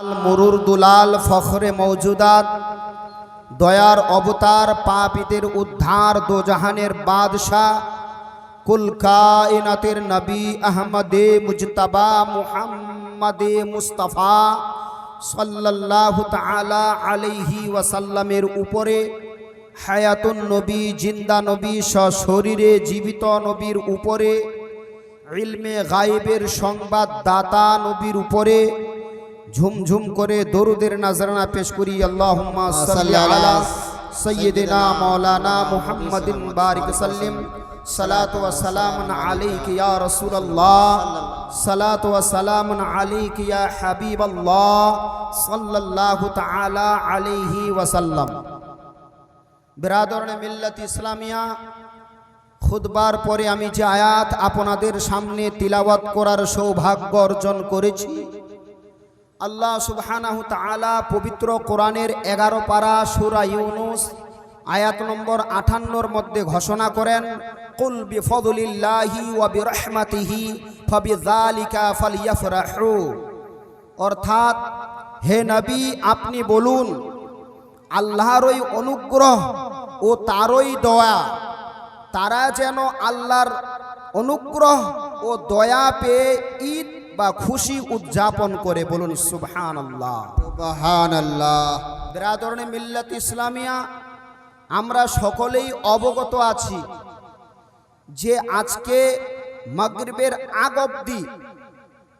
মরুর দুলাল ফখরে মৌজুদাত, দয়ার অবতার পাপীদের উদ্ধার দোজাহানের বাদশাহ, কুল কায়নাতের নবী আহমদে মুজতবা মুহাম্মদে মুস্তাফা সাল্লাল্লাহু তাআলা আলাইহি ওয়াসাল্লামের উপরে, হায়াতুন নবী, জিন্দা নবী সশরীরে জীবিত নবীর উপরে, ইলমে গায়েবের সংবাদ দাতা নবীর উপরে ঝুমঝুম করে দরুদের নাজরানা পেশ করি। আল্লাহুম্মা সাল্লি আলা সাইয়্যিদিনা বারিক সাল্লিম। সালাতু ওয়া সালামুন আলাইকা ইয়া রাসূলুল্লাহ। সালাতু ওয়া সালামুন আলাইকা ইয়া হাবিবাল্লাহ। সাল্লাল্লাহু তাআলা আলাইহি ওয়া সাল্লাম বিরাদরনে মিল্লাত ইসলামিয়া খুদবার পরে আমি যে আয়াত আপনাদের সামনে তিলাওয়াত করার সৌভাগ্য অর্জন করেছি আল্লাহ সুবহানাহু তাআলা পবিত্র কোরআনের এগারো পারা সুরা ইউনুস আয়াত নম্বর আঠান্নর মধ্যে ঘোষণা করেন, কুল বিফদলিল্লাহি ওয়া বিরহমাতিহি ফাবিযালিকা ফালিয়াফরাহু। অর্থাৎ, হে নবী, আপনি বলুন, আল্লাহর ওই অনুগ্রহ ও তারই দয়া, তারা যেন আল্লাহর অনুগ্রহ ও দয়া পেয়ে ঈদ বা খুশি উদযাপন করে বলুন সুবহান আল্লাহ সুবহানাল্লাহ। বিরাদরণে মিল্লাত ইসলামিয়া আমরা সকলেই অবগত আছি যে আজকে মাগরিবের আগ অব্দি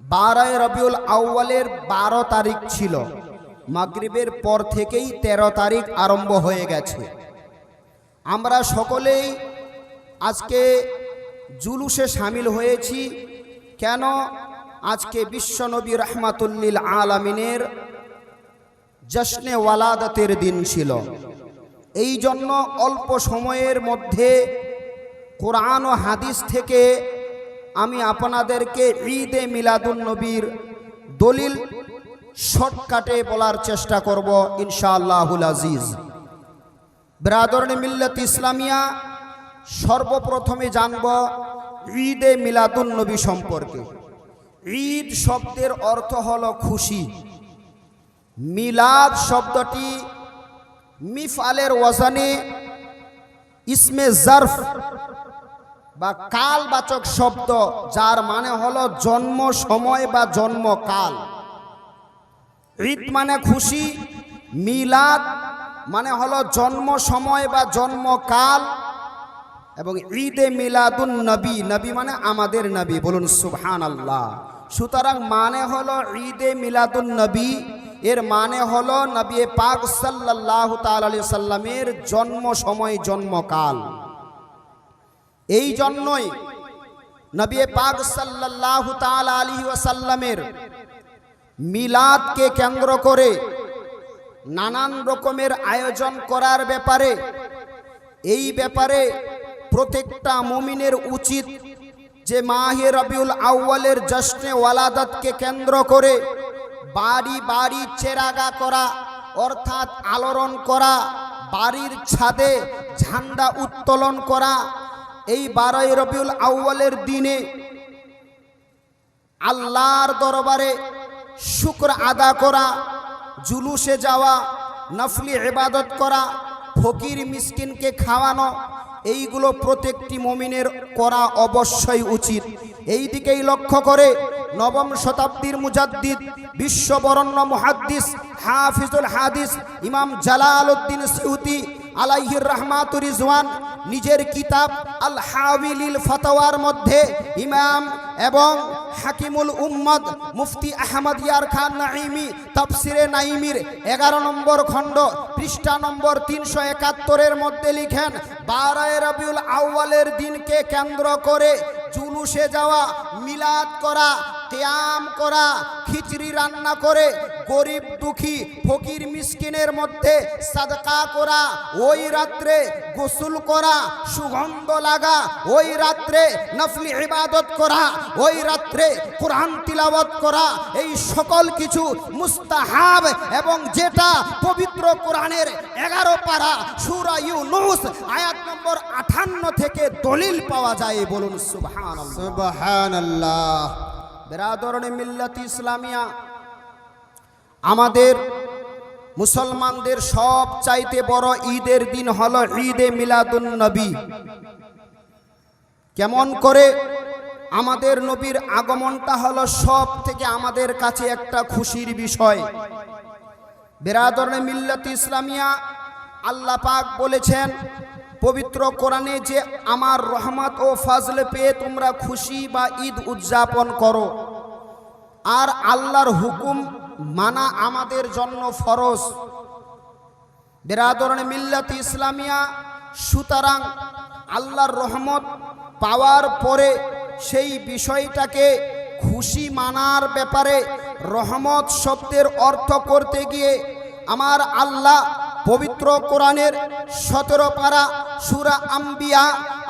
বারোই রবিউল আউ্বালের বারো তারিখ ছিল। মাগরিবের পর থেকেই ১৩ তারিখ আরম্ভ হয়ে গেছে। আমরা সকলেই আজকে জুলুসে সামিল হয়েছি। কেন? আজকে বিশ্বনবী রহমাতুল্লিল আলামিনের জশ্নে ওয়ালাদাতের দিন ছিল। এই জন্য অল্প সময়ের মধ্যে কোরআন ও হাদিস থেকে আমি আপনাদেরকে ঈদে মিলাদুন নবীর দলিল শর্টকাটে বলার চেষ্টা করব ইনশাআল্লাহুল আজিজ। ব্রাদরনে মিল্লাত ইসলামিয়া, সর্বপ্রথমে জানব ঈদে মিলাদুন নবী সম্পর্কে। ঈদ শব্দের অর্থ হল খুশি। মিলাদ শব্দটি মিফালের ওয়াজানে ইসমে জারফ বা কালবাচক শব্দ, যার মানে হলো জন্ম সময় বা জন্মকাল ঈদ মানে খুশি, মিলাদ মানে হলো জন্ম সময় বা জন্মকাল এবং ঈদে মিলাদুন নবী নবী মানে আমাদের নবী, বলুন সুবহান আল্লাহ সুতরাং মানে হলো ঈদে মিলাদুন নবী। এর মানে হলো নবী পাক তাআলা আলাইহি সাল্লামের জন্ম সময়, জন্মকাল। এই জন্যই নবী পাক সাল্লাল্লাহু তাআলা আলাইহি ওয়াসাল্লামের মিলাদকে কেন্দ্র করে নানান রকমের আয়োজন করার ব্যাপারে, এই ব্যাপারে প্রত্যেকটা মুমিনের উচিত যে মাহে রবিউল আউ্বালের জশ্নে ওয়ালাদাতকে কেন্দ্র করে বাড়ি বাড়ি চেরাগা করা, অর্থাৎ আলোড়ন করা, বাড়ির ছাদে ঝান্ডা উত্তোলন করা, এই বারোই রবিউল আউ্বালের দিনে আল্লাহর দরবারে শুক্র আদা করা, জুলুসে যাওয়া, নফলি ইবাদত করা, ফকির মিসকিনকে খাওয়ানো এইগুলো প্রত্যেকটি মমিনের করা অবশ্যই উচিত। এই দিকেই লক্ষ্য করে নবম শতাব্দীর মুজাদ্দিদ, বিশ্ববরণ্য মুহাদ্দিস হাফিজুল হাদিস ইমাম জালাল উদ্দিন সিউতি আলাইহির রহমাতুর রিজওয়ান নিজের কিতাব আল হাবিলিল ফতোয়ার মধ্যে ইমাম এবং হাকিমুল উম্মদ মুফতি আহমদ ইয়ার খান নাইমি তফসিরে নাইমির এগারো নম্বর খণ্ড, পৃষ্ঠা নম্বর তিনশো একাত্তরের মধ্যে লিখেন, বারায় রবিউল আউ্বালের দিনকে কেন্দ্র করে জুলুসে যাওয়া, মিলাদ করা ক্যাম করা, খিচড়ি রান্না করে, গরিব দুঃখী, ফকির মিসকিনের মধ্যে সাদকা করা, ওই রাত্রে গোসল করা, সুগন্ধ লাগা, ওই রাত্রে নফলি ইবাদত করা, ওই রাত্রে কোরআন তিলাওয়াত করা, এই সকল কিছু মুস্তাহাব এবং যেটা পবিত্র কোরআনের এগারো পারা সুরা ইউনুস, আয়াত নম্বর আঠান্ন থেকে দলিল পাওয়া যায় বলুন সুবহান সুবহানাল্লাহ। বেরাদরণে মিল্লাত ইসলামিয়া আমাদের মুসলমানদের সব চাইতে বড় ঈদের দিন হলো ঈদে মিলাদুন নবী। কেমন করে আমাদের নবীর আগমনটা হলো সব থেকে আমাদের কাছে একটা খুশির বিষয়। বেরাদরনে মিল্লাত ইসলামিয়া আল্লাহ পাক বলেছেন পবিত্র কোরআনে যে আমার রহমত ও ফাজলে পেয়ে তোমরা খুশি বা ঈদ উদযাপন করো। আর আল্লাহর হুকুম মানা আমাদের জন্য ফরজ। বেরাদরণে মিল্লাত ইসলামিয়া, সুতরাং আল্লাহর রহমত পাওয়ার পরে সেই বিষয়টাকে খুশি মানার ব্যাপারে রহমত শব্দের অর্থ করতে গিয়ে আমার আল্লাহ পবিত্র কোরআনের সতেরো পারা সুরা আম্বিয়া,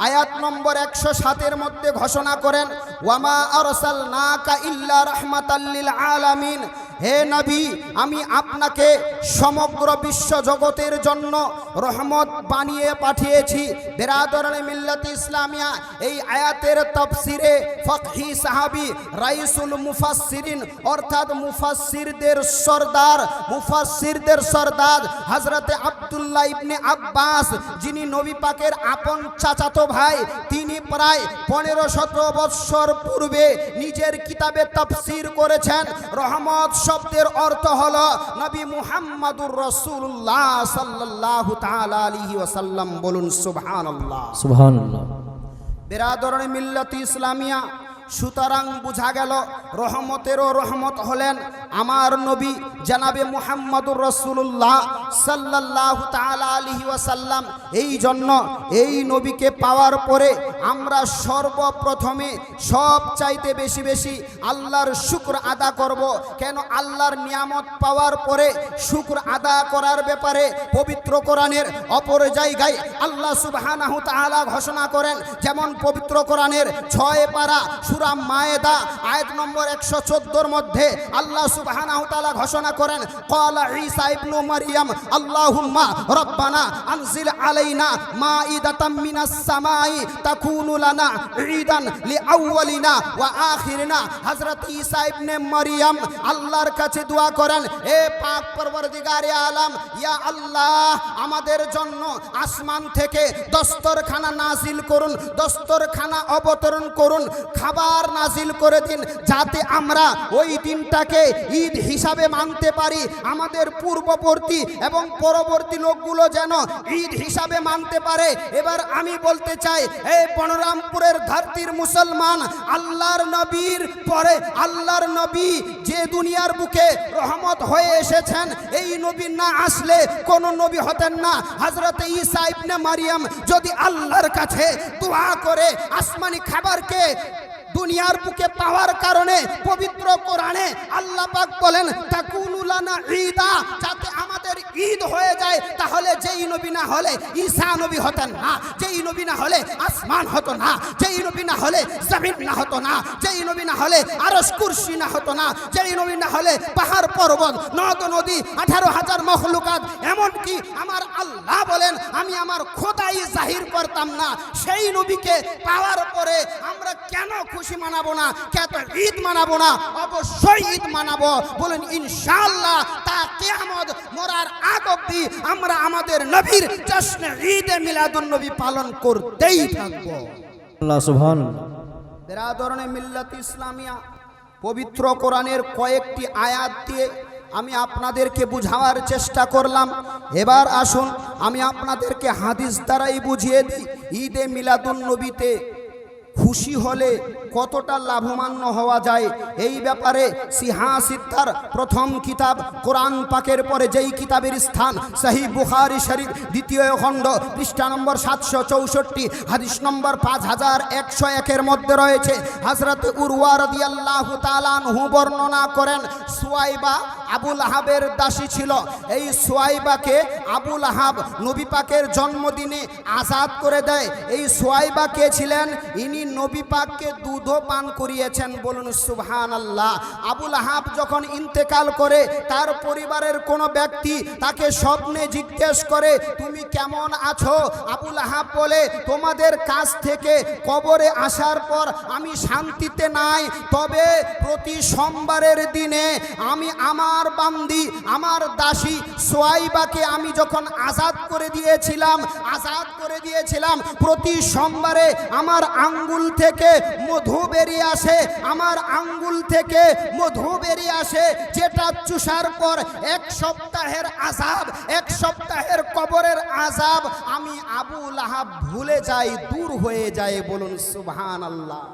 আয়াত নম্বর একশো সাতের মধ্যে ঘোষণা করেন ওয়ামা আরসাল নাকা ইল্লা রহমাতাল্লিল আলামিন। হে নবী, আমি আপনাকে সমগ্র বিশ্ব জগতের জন্য রহমত বানিয়ে পাঠিয়েছি। বেরাদরণে মিল্লাত ইসলামিয়া, এই আয়াতের তফসিরে ফকহি সাহাবি রাইসুল মুফাসসিরিন, অর্থাৎ মুফাসসিরদের সর্দার মুফাসসিরদের সর্দার হযরতে আব্দুল্লাহ ইবনে আব্বাস, যিনি নবী পাকের আপন চাচাতো ভাই, তিনি প্রায় পনেরো সতেরো বৎসর পূর্বে নিজের কিতাবে তফসির করেছেন। রহমত শব্দের অর্থ হল নবী মুহাম্মাদুর রসুল্লাহ সাল্লাল্লাহু তাআলা আলাইহি ওয়াসাল্লাম বলুন সুবহানাল্লাহ। সুবহানাল্লাহ। বেরাদরণী মিল্লত ইসলামিয়া। সুতরাং বোঝা গেল, রহমতেরও রহমত হলেন আমার নবী জানাবে মুহাম্মদুর রসুল্লাহ সাল্লাল্লাহু তাআলা আলাইহি ওয়াসাল্লাম। এই জন্য এই নবীকে পাওয়ার পরে আমরা সর্বপ্রথমে সব চাইতে বেশি বেশি আল্লাহর শুক্র আদা করব। কেন? আল্লাহর নিয়ামত পাওয়ার পরে শুক্র আদা করার ব্যাপারে পবিত্র কোরআনের অপর জায়গায় আল্লাহ তাআলা ঘোষণা করেন, যেমন পবিত্র কোরআনের ছয় পারা সূরা মায়েদা, আয়াত নম্বর একশো চোদ্দোর মধ্যে আল্লাহ তাআলা ঘোষণা করেন ঈসা ইবনু আল্লাহুম্মা রব্বানা আলাইনা মিনাস সামাই তাকুনু লানা ঈদান ওয়া আখিরিনা। হযরত ঈসা ইবনে মারইয়াম আল্লাহর কাছে দোয়া করেন হে পাক পরবর্তীকারে আলাম, ইয়া আল্লাহ, আমাদের জন্য আসমান থেকে দস্তরখানা নাজিল করুন, দস্তরখানা অবতরণ করুন, খাবার নাজিল করে দিন, যাতে আমরা ওই দিনটাকে ঈদ হিসাবে মানতে পারি। আমাদের পূর্ববর্তী এবং পরবর্তী লোকগুলো যেন ঈদ হিসাবে মানতে পারে। এবার আমি বলতে চাই, এই বনরামপুরের ধরতির মুসলমান, আল্লাহর নবীর পরে আল্লাহর নবী যে দুনিয়ার বুকে রহমত হয়ে এসেছেন, এই নবী না আসলে কোন নবী হতেন না। হজরত ঈসা ইবনে মারিয়াম যদি আল্লাহর কাছে দোয়া করে, আসমানি খাবারকে দুনিয়ার বুকে পাওয়ার কারণে, পবিত্র কোরআনে আল্লাহ পাক বলেন তাকুনুলানা ঈদা যাতে আমাদের ঈদ হয়ে যায়, তাহলে যেই নবী না হলে ঈসা নবী হতেন না, যেই নবী না হলে আসমান হতো না, যেই নবী না হলে জমিন না হতো না, যেই নবী না হলে আরস কুরসি না হতো না, যেই নবী না হলে পাহাড় পর্বত, নদ, নদী, আঠারো হাজার মখলুকাত, এমনকি আমার আল্লাহ বলেন, আমি আমার খোদাই জাহির করতাম না সেই নবীকে পাওয়ার পরে আমরা কেন খুশি? মানাবো না কেন ঈদ মানাবো না অবশ্যই ঈদ মানাবো। বলেন ইনশাআল্লাহ তা কেয়ামত মরার আগ অব্দি আমরা আমাদের নবীর জশ্নে ঈদে মিলাদুন নবী পালন করতেই থাকব। আল্লাহ বেরাদরণে মিল্লাত ইসলামিয়া পবিত্র কোরআনের কয়েকটি আয়াত দিয়ে আমি আপনাদেরকে বুঝাবার চেষ্টা করলাম। এবার আসুন আমি আপনাদেরকে হাদিস দ্বারাই বুঝিয়ে দিই ঈদে মিলাদুন নবীতে খুশি হলে কতটা লাভমান্য হওয়া যায়? এই ব্যাপারে সিহা সিদ্ধার প্রথম কিতাব কোরআন পাকের পরে যেই কিতাবের স্থান, সাহি বুখারি শরীফ, দ্বিতীয় খণ্ড, পৃষ্ঠা নম্বর সাতশো চৌষট্টি, হাদিস নম্বর পাঁচ হাজার একশো একের মধ্যে রয়েছে। হজরত উরওয়ার দিয়াল্লাহু তালানহু বর্ণনা করেন, সুয়াইবা আবুল আহাবের দাসী ছিল। এই সোয়াইবাকে আবুল আহাব নবী পাকের জন্মদিনে আজাদ করে দেয়। এই সোয়াইবা কে ছিলেন? ইনি নবী পাককে দুধও পান করিয়েছেন। বলুন সুবহান আল্লাহ আবুল আহাব যখন ইন্তেকাল করে, তার পরিবারের কোনো ব্যক্তি তাকে স্বপ্নে জিজ্ঞেস করে, তুমি কেমন আছো? আবুল আহাব বলে, তোমাদের কাছ থেকে কবরে আসার পর আমি শান্তিতে নাই। তবে প্রতি সোমবারের দিনে আমি আমার বান্দি, আমার দাসী সোয়াইবাকে আমি যখন আজাদ করে দিয়েছিলাম, আজাদ করে দিয়েছিলাম, প্রতি সোমবারে আমার আঙ্গুল থেকে মধু বেরিয়ে আসে, আমার আঙ্গুল থেকে মধু বেরিয়ে আসে, যেটা চুষার পর এক সপ্তাহের আজাব এক সপ্তাহের কবরের আজাব আমি আবু লাহাব ভুলে যাই, দূর হয়ে যায় বলুন সুবহান আল্লাহ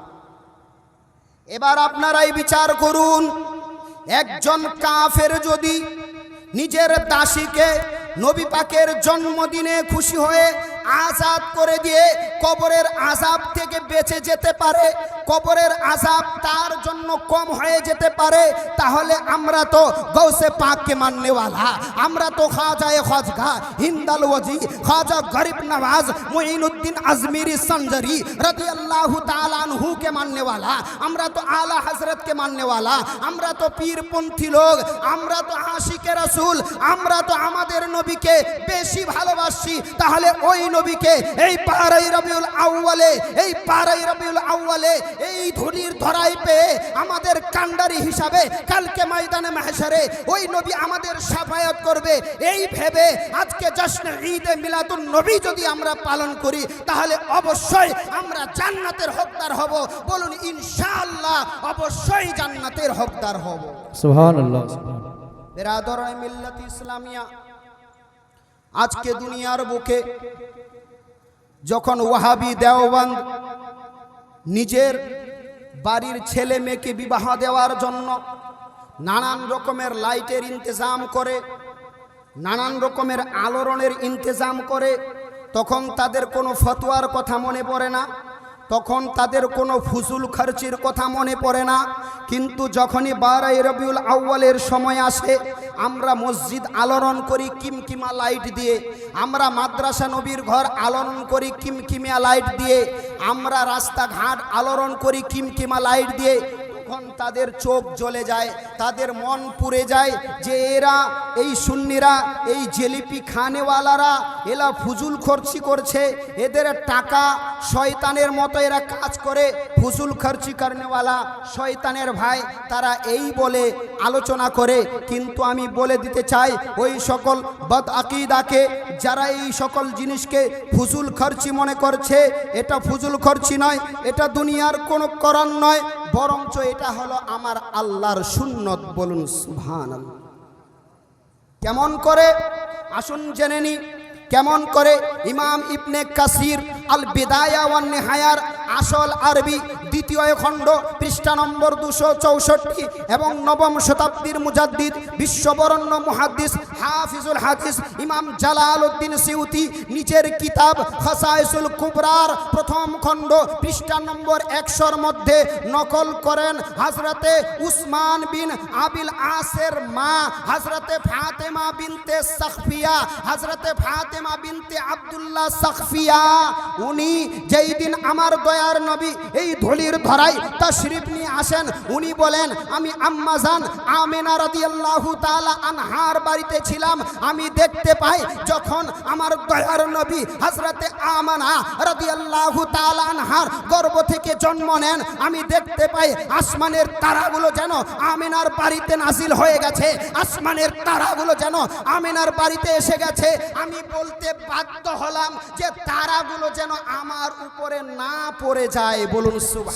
এবার আপনারাই বিচার করুন, একজন কাফের যদি নিজের দাসীকে নবী পাকের জন্মদিনে খুশি হয়ে আজাদ করে দিয়ে কবরের আজাব থেকে বেঁচে যেতে পারে। কবরের আজাব তার জন্য কম হয়ে যেতে পারে। তাহলে আমরা তো গৌসে পাককে মাননেওয়ালা। আমরা তো খাজায় খজগা, হিন্দাল ওয়াজি, খাজা গরিব নওয়াজ, মুঈনুদ্দিন আজমিরি সঞ্জরি রদি আল্লাহ কে মাননেওয়ালা। আমরা তো আলা হজরতকে মাননেওয়ালা। আমরা তো পীরপন্থী লোক। আমরা তো আশিকে রসুল। আমরা তো আমাদের নবীকে বেশি ভালোবাসি। তাহলে ওই নবীকে এই পাড়াই রবিউল আউ্বালে এই পাড়াই রবিউল আউ্বালে এই ধুলির ধরাই পেয়ে আমাদের কান্ডারি হিসাবে কালকে ময়দানে মাহেশারে ওই নবী আমাদের সাফায়াত করবে। এই ভেবে আজকে জশ্ন ঈদে মিলাদুন নবী যদি আমরা পালন করি তাহলে অবশ্যই আমরা জান্নাতের হকদার হব। বলুন ইনশাআল্লাহ অবশ্যই জান্নাতের হকদার হব। সুবহান আল্লাহ বেরাদর মিল্লাত ইসলামিয়া আজকে দুনিয়ার বুকে যখন ওয়াহাবি দেওবন্দ নিজের বাড়ির ছেলে মেয়েকে বিবাহ দেওয়ার জন্য নানান রকমের লাইটের ইন্তজাম করে, নানান রকমের আলোড়নের ইন্তজাম করে, তখন তাদের কোনো ফতোয়ার কথা মনে পড়ে না। তখন তাদের কোনো ফুজুল খরচির কথা মনে পড়ে না। কিন্তু যখনই বারাই রবিউল আউ্বালের সময় আসে, আমরা মসজিদ আলোড়ন করি কিমকিমা লাইট দিয়ে। আমরা মাদ্রাসা নবীর ঘর আলোড়ন করি কিমকিমিয়া লাইট দিয়ে। আমরা রাস্তাঘাট আলোড়ন করি কিমকিমা লাইট দিয়ে। তখন তাদের চোখ জ্বলে যায়, তাদের মন পুড়ে যায় যে এরা, এই সুন্নিরা, এই জেলিপি খানেওয়ালারা, এরা ফুজুল খরচি করছে, এদের টাকা শয়তানের মতো এরা কাজ করে, ফুজুল খরচি করনেওয়ালা শয়তানের ভাই, তারা এই বলে আলোচনা করে। কিন্তু আমি বলে দিতে চাই, ওই সকল বদ আকিদাকে, যারা এই সকল জিনিসকে ফুজুল খরচি মনে করছে, এটা ফুজুল খরচি নয়, এটা দুনিয়ার কোনো করণ নয়। বরঞ্চ এটা হলো আমার আল্লাহর সুন্নত বলুন সুভান কেমন করে? আসুন জেনে নি। কেমন করে? ইমাম ইবনে কাসির আল বিদায়া ওয়ান নেহায়ার আসল আরবি দ্বিতীয় খণ্ড, পৃষ্ঠা নম্বর দুশো চৌষট্টি এবং নবম শতাব্দীর মুজাদ্দিদ, বিশ্ববরণ্য মুহাদ্দিস হাফিজুল হাদিস ইমাম জালাল উদ্দিন সিউতি, নিচের কিতাব খাসাইসুল কুবরার প্রথম খণ্ড, পৃষ্ঠা নম্বর একশোর মধ্যে নকল করেন হাজরতে উসমান বিন আবিল আসের মা হাজরতে ফাতেমা বিনতে সাখফিয়া হাজরতে ফাতেমা বিনতে আব্দুল্লাহ সাখফিয়া। উনি যেই দিন আমার দয়ার নবী, এই ধলির ধরাই তশরিফ নিয়ে আসেন। উনি বলেন, আমি আম্মাজান আমেনা রাদিয়াল্লাহু তাআলা আনহার বাড়িতে ছিলাম। আমি দেখতে পাই যখন আমার দয়ার নবী হযরতে আমানা রাদিয়াল্লাহু তাআলা আনহার গর্ভ থেকে জন্ম নেন। আমি দেখতে পাই আসমানের তারাগুলো যেন আমিনার বাড়িতে নাজিল হয়ে গেছে। আসমানের তারাগুলো যেন আমিনার বাড়িতে এসে গেছে। আমি বলতে বাধ্য হলাম যে তারাগুলো যেন আমার উপরে না পড়ে যায়। বলুন সুবহান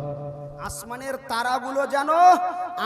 আসমানের তারাগুলো যেন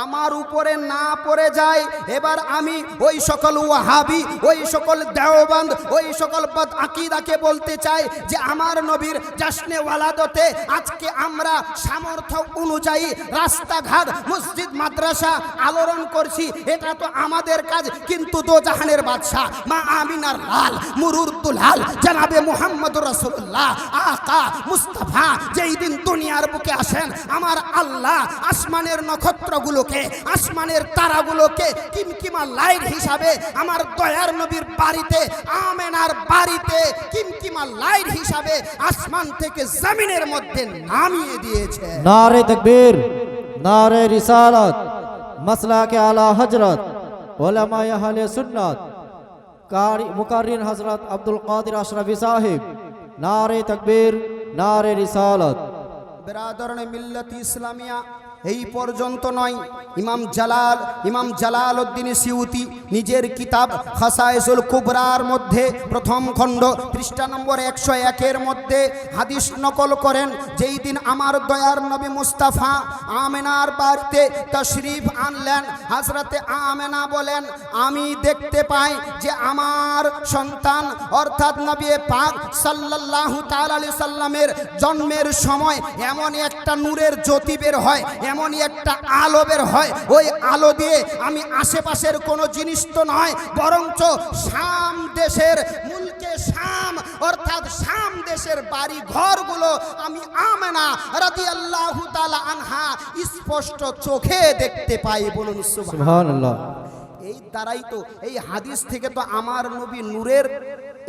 আমার উপরে না পড়ে যায়। এবার আমি ওই সকল ওয়াহাবি, ওই সকল দেওবন্দ, ওই সকল বদ আকিদাকে বলতে চাই যে আমার নবীর জাসনে ওয়ালাদতে আজকে আমরা সামর্থ্য অনুযায়ী রাস্তাঘাট, মসজিদ, মাদ্রাসা আলোড়ন করছি। এটা তো আমাদের কাজ, কিন্তু দো জাহানের বাদশাহ, মা আমিনার লাল মুরুর দুলাল জানাবে মুহাম্মদ রসুল্লাহ আকা, মুস্তাফা, যেই দিন দুনিয়ার বুকে আসেন, আমার আল্লাহ আসমানের নক্ষত্রগুলোকে, আসমানের তারাগুলোকে কিমকিমা লাইট হিসাবে আমার দয়ার নবীর বাড়িতে, আমেনার বাড়িতে কিমকিমা লাইট হিসাবে আসমান থেকে জমিনের মধ্যে নামিয়ে দিয়েছে। নারে তকবীর, নারে রিসালত মসলা কে আলা হজরত ওলামা আহলে সুন্নত, কারি, মুকাররিন হজরত আব্দুল কাদির আশরাফি সাহেব, নারে তকবীর, নারে রিসালত। বেরাদরণ মিল্লত ইসলামিয়া এই পর্যন্ত নয়। ইমাম জালাল ইমাম জালাল উদ্দিন সিউতি নিজের কিতাব খাসায়েসুল কুবরার মধ্যে প্রথম খণ্ড, পৃষ্ঠা নম্বর একশো একের মধ্যে হাদিস নকল করেন, যেই দিন আমার দয়ার নবী মুস্তাফা আমেনার বাড়িতে তশরিফ আনলেন, হাজরতে আমেনা বলেন, আমি দেখতে পাই যে আমার সন্তান, অর্থাৎ নবী পাক সাল্লাল্লাহু তাআলা আলাইহি সাল্লামের জন্মের সময় এমন একটা নূরের জ্যোতি বের হয় এমনই একটা আলো বের হয়। ওই আলো দিয়ে আমি আশেপাশের কোনো জিনিস তো নয় বরঞ্চ শাম দেশের মুলকে শাম অর্থাৎ শাম দেশের বাড়ি ঘরগুলো আমি আমেনা রাজি আল্লাহ তালা আনহা স্পষ্ট চোখে দেখতে পাই বলুন এই দ্বারাই তো এই হাদিস থেকে তো আমার নবী নূরের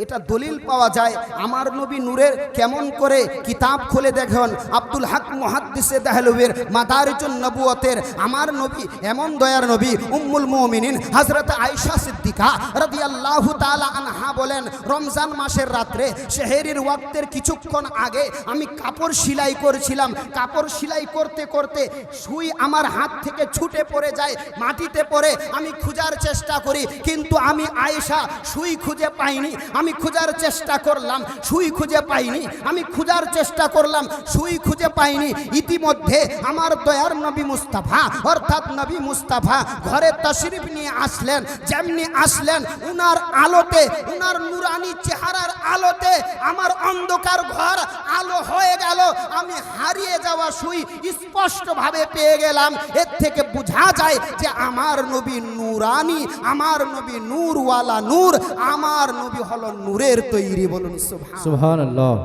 এটা দলিল পাওয়া যায়। আমার নবী নূরের কেমন করে কিতাব খুলে দেখুন। আব্দুল হক মুহাদ্দিসে দাহলুবের মাদারিজুন নবুয়তের আমার নবী, এমন দয়ার নবী, উম্মুল মুমিনিন হযরত আয়েশা সিদ্দিকা রাদিয়াল্লাহু তাআলা আনহা বলেন, রমজান মাসের রাত্রে শেহেরির ওয়াক্তের কিছুক্ষণ আগে আমি কাপড় সেলাই করেছিলাম। কাপড় সেলাই করতে করতে সুই আমার হাত থেকে ছুটে পড়ে যায়, মাটিতে পড়ে আমি খোঁজার চেষ্টা করি, কিন্তু আমি আয়েশা সুই খুঁজে পাইনি। আমি খোঁজার চেষ্টা করলাম, সুই খুঁজে পাইনি। আমি খোঁজার চেষ্টা করলাম, সুই খুঁজে পাইনি। ইতিমধ্যে আমার দয়ার নবী মুস্তাফা, অর্থাৎ নবী মুস্তাফা ঘরে তশরিফ নিয়ে আসলেন। যেমনি আসলেন উনার আলোতে, উনার নুরানি চেহারার আলোতে আমার অন্ধকার ঘর আলো হয়ে গেল। আমি হারিয়ে যাওয়া সুই স্পষ্টভাবে পেয়ে গেলাম। এর থেকে বোঝা যায় যে আমার নবী নুরানি, আমার নবী নূরওয়ালা নূর, আমার নবী হলো নূরের তৈরি বলুন সুবহানাল্লাহ।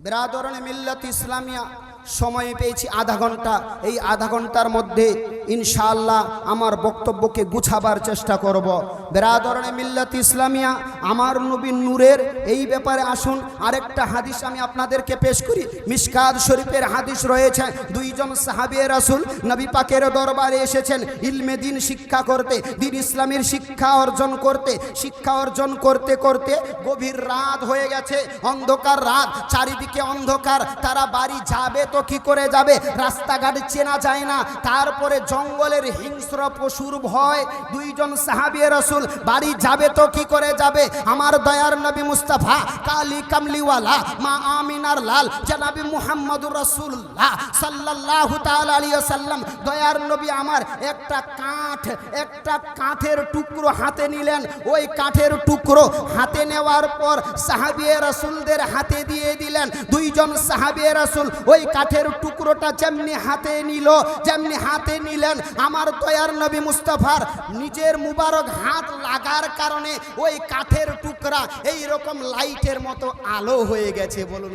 বিরাদরণ মিল্লাত ইসলামিয়া। সময় পেয়েছি আধা ঘণ্টা। এই আধা ঘণ্টার মধ্যে ইনশাআল্লাহ আমার বক্তব্যকে গুছাবার চেষ্টা করব। বেরাদরণে মিল্লাত ইসলামিয়া, আমার নবী নূরের এই ব্যাপারে আসুন। আরেকটা হাদিস আমি আপনাদেরকে পেশ করি। মিসকাদ শরীফের হাদিস রয়েছে, দুইজন সাহাবিয়ে রাসুল নবী পাকের দরবারে এসেছেন ইলমে দিন শিক্ষা করতে, দিন ইসলামের শিক্ষা অর্জন করতে, শিক্ষা অর্জন করতে করতে গভীর রাত হয়ে গেছে, অন্ধকার রাত, চারিদিকে অন্ধকার, তারা বাড়ি যাবে তো কি করে যাবে? রাস্তাঘাট চেনা যায় না। তারপরে জঙ্গলের হিংস্র পশুর ভয়। দুইজন সাহাবিয়ে রসুল, বাড়ি যাবে তো কি করে যাবে? আমার দয়ার নবী মুস্তাফা, কালি কামলিওয়ালা, মা আমিনার লাল, জনাবি মুহাম্মদুর রসুল্লাহ তাআলা সাল্লাম দয়ার নবী আমার একটা কাঠ, একটা কাঠের টুকরো হাতে নিলেন। ওই কাঠের টুকরো হাতে নেওয়ার পর সাহাবিয়ে রাসূলদের হাতে দিয়ে দিলেন। দুইজন সাহাবিয়ে রাসূল, ওই কাঠের টুকরোটা যেমনি হাতে নিল যেমনি হাতে নিলেন আমার দয়ার নবী মুস্তফার নিজের মুবারক হাত লাগার কারণে ওই কাঠের টুকরা এই রকম লাইটের মতো আলো হয়ে গেছে বলুন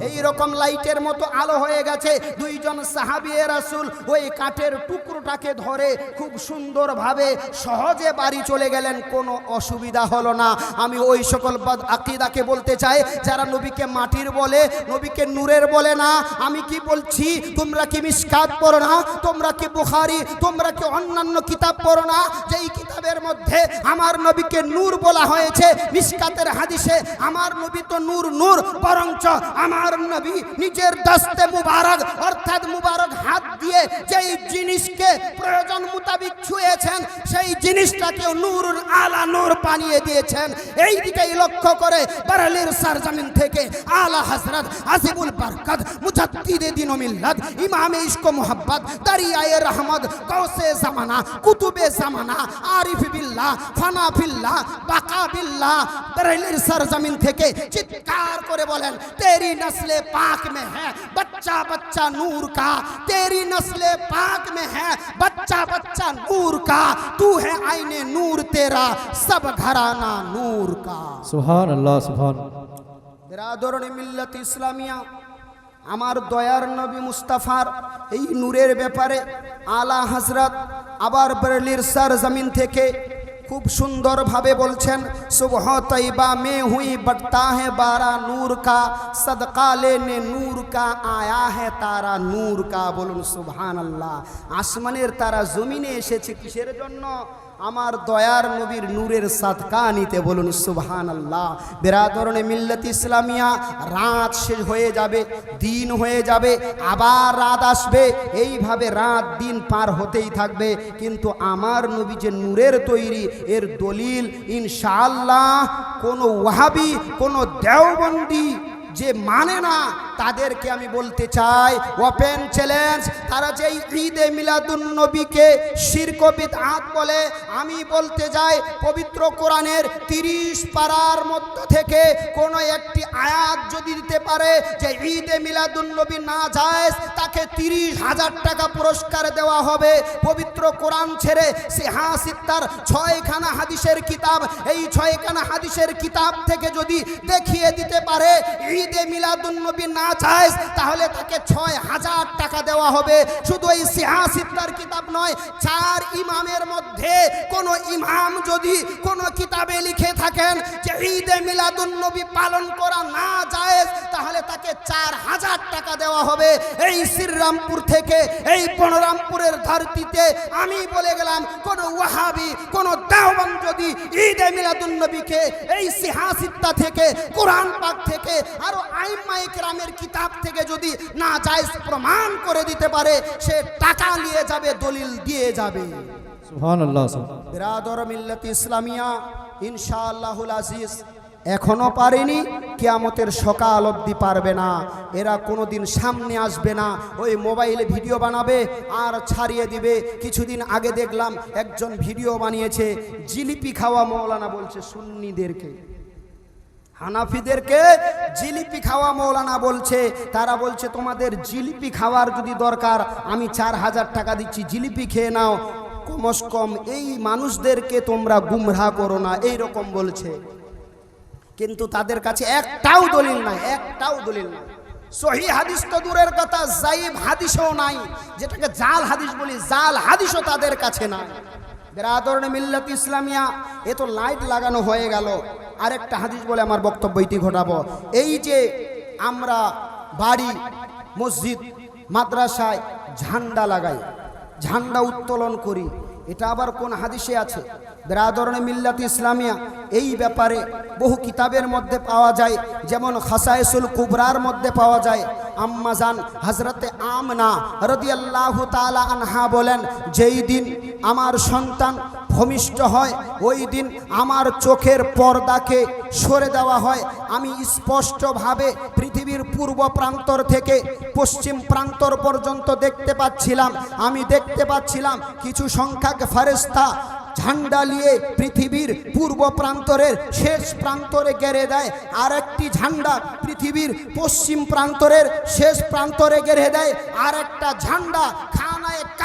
এই রকম লাইটের মতো আলো হয়ে গেছে দুইজন সাহাবিয়ে আসুল ওই কাঠের টুকরোটাকে ধরে খুব সুন্দরভাবে সহজে বাড়ি চলে গেলেন কোনো অসুবিধা হলো না। আমি ওই সকল বাদ আকিদাকে বলতে চাই যারা নবীকে মাটির বলে নবীকে নূরের বলে না, আমি কি বলছি? তোমরা কি মিসকাত পড়ো না? তোমরা কি বুখারি? তোমরা কি অন্যান্য কিতাব পড়ো না? যেই কিতাবের মধ্যে আমার নবীকে নূর বলা হয়েছে, মিসকাতের হাদিসে আমার নবী তো নূর নূর, বরঞ্চ আমার নবী নিজের দস্তে মুবারক, অর্থাৎ মুবারক হাত দিয়ে যেই জিনিসকে প্রয়োজন মোতাবিক ছুঁয়েছেন, সেই জিনিসটাকেও নূর আলা নূর বানিয়ে দিয়েছেন। এই দিকেই লক্ষ্য করে বারালির সারজামিন থেকে আলা হজরত আসিবুল বরকত মুজাদ্দিদে দিন মিল্লাত ইমামে ইশক মোহাব্বত দারিয়ায়ে রহমত কৌসে জামানা কুতুবে জামানা আরিফ বিল্লাহ ফানা বিল্লাহ বাকা বিল্লাহ বারালির সারজামিন থেকে চিৎকার করে বলেন তেরি নসলে পাক में है बच्चा बच्चा नूर का तेरी नस्ले पाक में है बच्चा बच्चा नूर का तू है आईने नूर तेरा सब घराना नूर का सुबहान अल्लाह सुबहान बिरादरन मिल्लत इस्लामिया আমার দয়ার নবী মুস্তাফার এই নূরের ব্যাপারে আলা হজরত আবার বেরলির সার জমিন থেকে খুব সুন্দরভাবে বলছেন, সুবহ তৈবা মে হুই, বটতা হে বারা নূর কা, সদকা লেনে নূর কা, আয়া হে তারা নূর কা। বলুন সুবহান আল্লাহ আসমানের তারা জমিনে এসেছে কিসের জন্য? আমার দয়ার নবীর নূরের সাদকা নিতে বলুন সুবহান আল্লাহ বেরাদরণে মিল্লত ইসলামিয়া, রাত শেষ হয়ে যাবে, দিন হয়ে যাবে, আবার রাত আসবে। এইভাবে রাত দিন পার হতেই থাকবে। কিন্তু আমার নবী যে নূরের তৈরি, এর দলিল ইনশাআল্লাহ কোনো ওয়াহাবি, কোনো দেওবন্দি যে মানে না, তাদেরকে আমি বলতে চাই ওপেন চ্যালেঞ্জ তারা যে ঈদে মিলাদুন নবীকে শিরকবিদ আঁত বলে, আমি বলতে যাই পবিত্র কোরআনের তিরিশ পারার মধ্য থেকে কোনো একটি আয়াত যদি দিতে পারে যে ঈদে মিলাদুন নবী না যায়, তাকে তিরিশ হাজার টাকা পুরস্কার দেওয়া হবে। পবিত্র কোরআন ছেড়ে সে হাসিত্তার ছয়খানা হাদিসের কিতাব, এই ছয়খানা হাদিসের কিতাব থেকে যদি দেখিয়ে দিতে পারে, ঈদে মিলাদুন নবী না চায়, তাহলে তাকে ছয় হাজার টাকা দেওয়া হবে। শুধু এই সিহাসিত্তার কিতাব নয়, চার ইমামের মধ্যে কোন ইমাম যদি কোন কিতাবে লিখে থাকেন যে ঈদে মিলাদুন নবী পালন করা না যায়, তাহলে তাকে চার হাজার টাকা দেওয়া হবে। এই শ্রীরামপুর থেকে, এই বনরামপুরের ধরতিতে আমি বলে গেলাম, কোন ওয়াহাবি, কোন দেওবান যদি ঈদে মিলাদুন নবীকে এই সিহাসিত্তা থেকে, কোরআন পাক থেকে, আরও আইমাই কেরামের কিতাব থেকে যদি না যায় প্রমাণ করে দিতে পারে সে টাকা নিয়ে যাবে দলিল দিয়ে যাবে। সুবহানাল্লাহ বিরাদর মিল্লত ইসলামিয়া ইনশাআল্লাহুল আজিজ এখনও পারেনি কেয়ামতের সকাল অবধি পারবে না। এরা কোনোদিন সামনে আসবে না ওই মোবাইলে ভিডিও বানাবে আর ছাড়িয়ে দিবে। কিছুদিন আগে দেখলাম একজন ভিডিও বানিয়েছে জিলিপি খাওয়া মৌলানা বলছে সুন্নিদেরকে। হানাফিদেরকে জিলিপি খাওয়া মৌলানা বলছে, তারা বলছে, তোমাদের জিলিপি খাওয়ার যদি দরকার, আমি চার হাজার টাকা দিচ্ছি, জিলিপি খেয়ে নাও। কমস কম এই মানুষদেরকে তোমরা গুমরা করো না এই রকম বলছে। কিন্তু তাদের কাছে একটাও দলিল নাই, একটাও দলিল নাই। সহি হাদিস তো দূরের কথা, জাইব হাদিসও নাই, যেটাকে জাল হাদিস বলি, জাল হাদিসও তাদের কাছে নাই। বেরাদরণে মিল্লাত ইসলামিয়া, এ তো লাইট লাগানো হয়ে গেল। আরেকটা হাদিস বলে আমার বক্তব্য ইতি ঘটাবো। এই যে আমরা বাড়ি, মসজিদ, মাদ্রাসায় ঝান্ডা লাগাই, ঝান্ডা উত্তোলন করি, এটা আবার কোন হাদিসে আছে? বেরাদরণে মিল্লাত ইসলামিয়া, এই ব্যাপারে বহু কিতাবের মধ্যে পাওয়া যায়, যেমন খাসায়েসুল কুবরার মধ্যে পাওয়া যায়। আম্মাজান হজরতে আমনা রদিয়াল্লাহু তালা আনহা বলেন, যেই দিন আমার সন্তান ভূমিষ্ঠ হয়, ওই দিন আমার চোখের পর্দাকে সরে দেওয়া হয়। আমি স্পষ্টভাবে পৃথিবীর পূর্ব প্রান্তর থেকে পশ্চিম প্রান্তর পর্যন্ত দেখতে পাচ্ছিলাম। আমি দেখতে পাচ্ছিলাম কিছু সংখ্যক ফারেস্তা ঝান্ডা নিয়ে পৃথিবীর পূর্ব প্রান্তরের শেষ প্রান্তরে গেড়ে দেয়। আর একটি ঝান্ডা পৃথিবীর পশ্চিম প্রান্তরের শেষ প্রান্তরে গেড়ে দেয়। আর একটা ঝান্ডা খানায়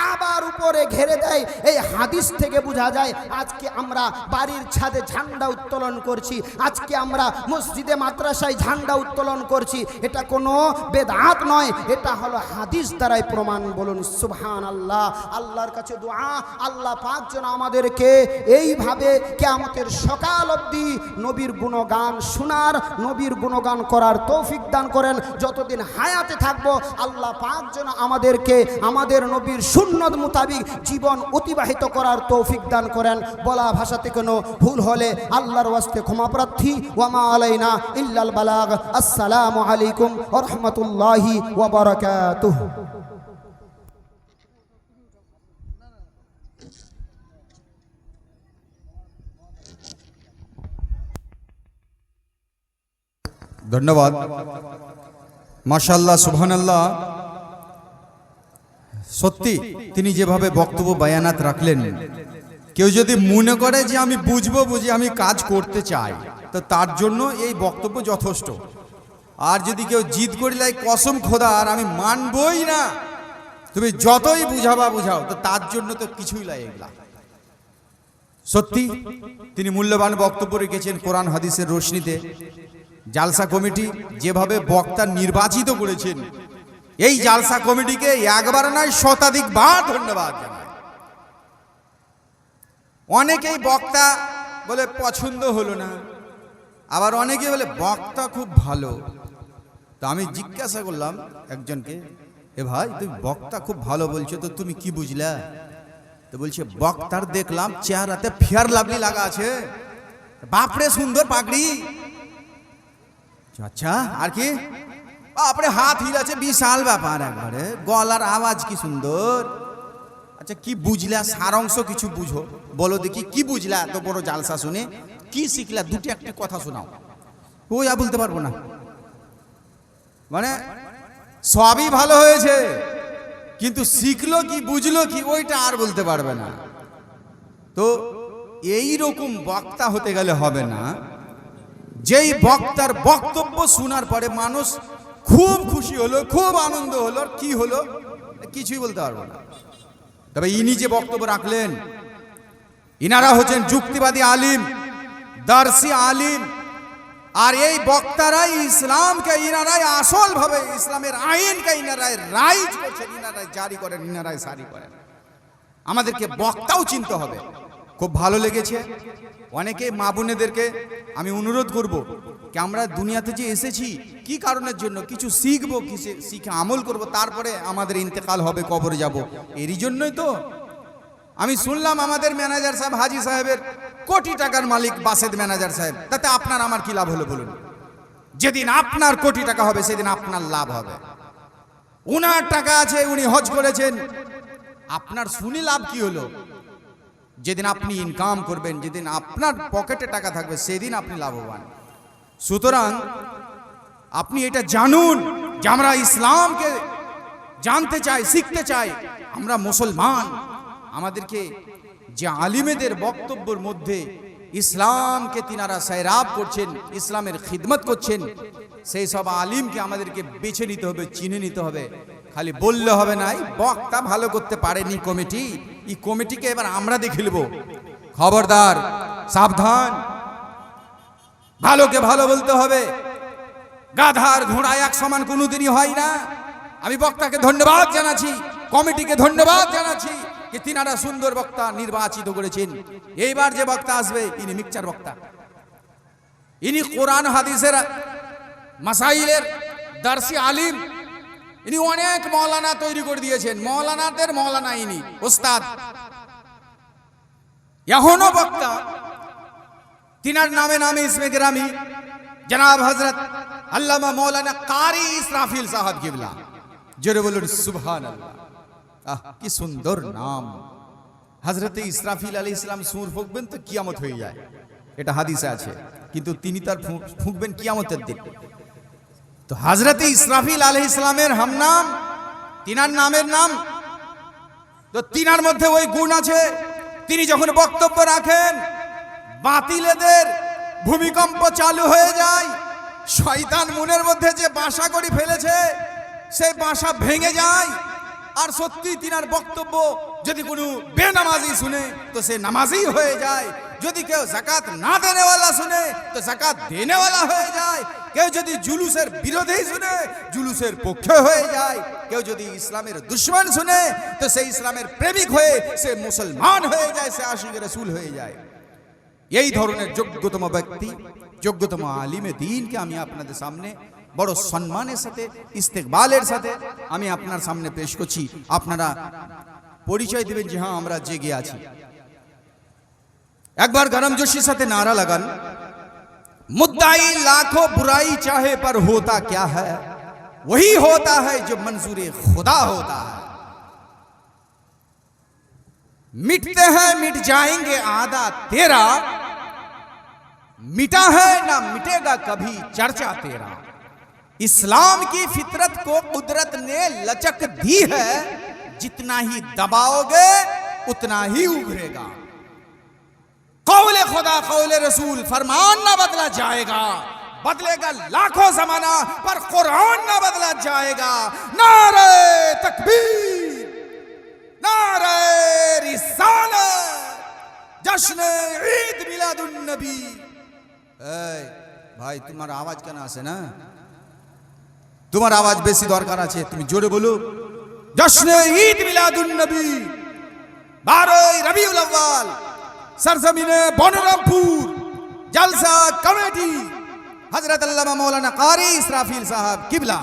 কাবার উপরে ঘেরে দেয়। এই হাদিস থেকে বোঝা যায়, আজকে আমরা বাড়ির ছাদে ঝান্ডা উত্তোলন করছি। আজকে আমরা মসজিদে মাদ্রাসায় ঝান্ডা উত্তোলন করছি। এটা কোনো বেদাত নয়, এটা হলো হাদিস দ্বারাই প্রমাণ। বলুন সুবহান আল্লাহ আল্লাহর কাছে দোয়া, আল্লাহ পাঁচ জন আমাদেরকে এইভাবে কেয়ামতের সকাল অবধি নবীর গুণগান শোনার, নবীর গুণগান করার তৌফিক দান করেন। যতদিন হায়াতে থাকব, আল্লাহ পাঁচ জন আমাদেরকে, আমাদের নবীর সুন্নত মোতাবিক জীবন অতিবাহিত করার তৌফিক দান করেন। বলা ভাষাতে কোনো ভুল হলে আল্লাহর ওয়াস্তে ক্ষমা প্রার্থী। ওয়ামা আলাইনা ইল্লাল বালাগ। আসসালামু আলাইকুম রাহমাতুল্লাহি ওয়া বারাকাতুহু ধন্যবাদ। মাশাল্লাহ সুবহানাল্লাহ। সত্যি, তিনি যেভাবে বক্তব্য বায়ানাত রাখলেন, কেউ যদি মনে করে যে আমি বুঝব, বুঝি আমি কাজ করতে চাই, তো তার জন্য এই বক্তব্য যথেষ্ট। আর যদি কেউ জিদ করি, লাই কসম খোদা, আর আমি মানবই না, তুমি যতই বুঝাবা বুঝাও, তো তার জন্য তো কিছুই লাই এগুলা। সত্যি, তিনি মূল্যবান বক্তব্য রেখেছেন কোরআন হাদিসের রোশনিতে জালসা কমিটি যেভাবে বক্তা নির্বাচিত করেছেন এই জালসা কমিটিকে একবার নয়, শতাধিক বার ধন্যবাদ অনেকেই বক্তা বলে পছন্দ হলো না, আবার অনেকে বলে বক্তা খুব ভালো। তো আমি জিজ্ঞাসা করলাম একজনকে, এ ভাই তুমি বক্তা খুব ভালো বলছো, তো তুমি কি বুঝলা? তো বলছে, বক্তার দেখলাম চেহারাতে ফেয়ার লাভলি লাগা আছে। বাপরে সুন্দর পাগড়ি। আচ্ছা আর কি? বাপরে হাত হিলাছে বিশাল ব্যাপার একবারে গলার আওয়াজ কি সুন্দর আচ্ছা কি বুঝলা সারাংশ কিছু বুঝো বলো দেখি কি বুঝলা এত বড় জালসা শুনে কি শিখলা দুটি একটি কথা শোনাও ও যা বলতে পারব না মানে সবই ভালো হয়েছে কিন্তু শিখলো কি বুঝলো কি ওইটা আর বলতে পারবে না তো এই রকম বক্তা হতে গেলে হবে না যেই বক্তার বক্তব্য শোনার পরে মানুষ খুব খুশি হলো, খুব আনন্দ হলো কি হলো কিছুই বলতে পারব না। তবে ইনি যে বক্তব্য রাখলেন, ইনারা হচ্ছেন যুক্তিবাদী আলিম, দার্সি আলিম, আর এই বক্তারাই ইসলামকে, ইনারাই আসল ভাবে ইসলামের আইনকে, ইনারাই রাইজ করছেন, ইনারাই জারি করেন, ইনারাই সারি করেন। আমাদেরকে বক্তাও চিনতে হবে। খুব ভালো লেগেছে। অনেকে মা বোনেদেরকে আমি অনুরোধ করব কি আমরা দুনিয়াতে যে এসেছি, কি কারণের জন্য, কিছু শিখব কিসে শিখে আমল করব, তারপরে আমাদের ইন্তেকাল হবে, কবরে যাব। এরই জন্যই তো আমি শুনলাম আমাদের ম্যানেজার সাহেব, হাজি সাহেবের কোটি টাকার মালিক বাসেদ ম্যানেজার সাহেব। তাতে আপনার আমার কি লাভ হলো বলুন? যেদিন আপনার কোটি টাকা হবে, সেদিন আপনার লাভ হবে। উনার টাকা আছে, উনি হজ করেছেন। আপনার শুনি লাভ কি হলো? যেদিন আপনি ইনকাম করবেন, যেদিন আপনার পকেটে টাকা থাকবে, সেদিন আপনি লাভবান। সুতরাং আপনি এটা জানুন যে আমরা ইসলামকে জানতে চাই, শিখতে চাই। আমরা মুসলমান। আমাদেরকে যে আলিমেদের বক্তব্যের মধ্যে ইসলামকে তিনারা সাইরাব করছেন, ইসলামের খিদমত করছেন, সেই সব আলিমকে আমাদেরকে বেছে নিতে হবে, চিনে নিতে হবে। খালি বললে হবে না বক্তা ভালো করতে পারেনি কমিটি। এই কমিটিকে এবার আমরা দেখে নেব। খবরদার, সাবধান। ভালোকে ভালো বলতে হবে। গাধার ঘোড়া এক সমান কোনোদিনই হয় না। আমি বক্তাকে ধন্যবাদ জানাচ্ছি, কমিটিকে ধন্যবাদ জানাচ্ছি যে তিনারা সুন্দর বক্তা নির্বাচিত করেছেন। এইবার যে বক্তা আসবে ইনি মিকচার বক্তা। ইনি কোরআন, হাদিসের মাসাইলের দার্সি আলিম। ইনি অনেক মৌলানা তৈরি করে দিয়েছেন। মৌলানাদের মৌলানা ইনি, ওস্তাদ। এখনও বক্তা তিনার নামে নামে ইসমে গ্রামী জনাব হজরত আল্লামা মৌলানা কারি ইসরাফিল সাহাব কিবলা। জোরে বলুন সুবহান আহ, কি সুন্দর নাম। হজরত ইসরাফিল আলী ইসলাম সুর ফুকবেন তো কিয়ামত হয়ে যায়। এটা হাদিসে আছে, কিন্তু তিনি তার ফুঁকবেন কিয়ামতের দিন। তো হজরত ইসরাফিল আলী ইসলামের হাম নাম তিনার নামের নাম, তো তিনার মধ্যে ওই গুণ আছে। তিনি যখন বক্তব্য রাখেন বাতিলেদের ভূমিকম্প চালু হয়ে যায়। শয়তান মনের মধ্যে যে বাসা করে ফেলেছে সেই বাসা ভেঙে যায়। আর সত্যি তিনার বক্তব্য যদি কোনো বেনামাজি শুনে, তো সে নামাজি হয়ে যায়। যদি কেউ জাকাত না দেনেওয়ালা শুনে, তো জাকাত দেনেওয়ালা হয়ে যায়। কেউ যদি জুলুসের বিরোধী শুনে, জুলুসের পক্ষে হয়ে যায়। কেউ যদি ইসলামের দুশ্মন শুনে, তো সে ইসলামের প্রেমিক হয়ে সে মুসলমান হয়ে যায়, সে আশিক রসুল হয়ে যায়। এই ধরনের যোগ্যতম ব্যক্তি যোগ্যতম আলিমে দিনকে আমি আপনাদের সামনে বড় সম্মানের সাথে ইস্তেকবালের সাথে আমি আপনার সামনে পেশ করছি আপনারা পরিচয় দিবেন যে হ্যাঁ আমরা জেগে আছি একবার গরম জোশির সাথে নারা লাগান मुद्दाई लाखों बुराई चाहे पर होता क्या है वही होता है जो मंजूर खुदा होता है मिटते हैं मिट जाएंगे आधा तेरा मिटा है, ना मिटेगा कभी चर्चा तेरा। इस्लाम की फितरत को कुदरत ने लचक दी है। जितना ही दबाओगे, उतना ही उभरेगा। कौले खुदा, कौले रसूल, फरमान ना बदला जाएगा। बदलेगा लाखों जमाना, पर कुरान ना बदला जाएगा। नारे तकबीर, नारे रिसालत जश्न ईद मिलादुन नबी এই, ভাই, তোমার আওয়াজ কেন আসে না? তোমার আওয়াজ বেশি দরকার আছে, তুমি জোরে বলো। জশ্নে ঈদ মিলাদুন নবী। বারোই রবিউল আউয়াল, সরজমিনে বনরামপুর জলসা কমিটি, হযরত আল্লামা মৌলানা কারি ইসরাফিল সাহেব কিবলা।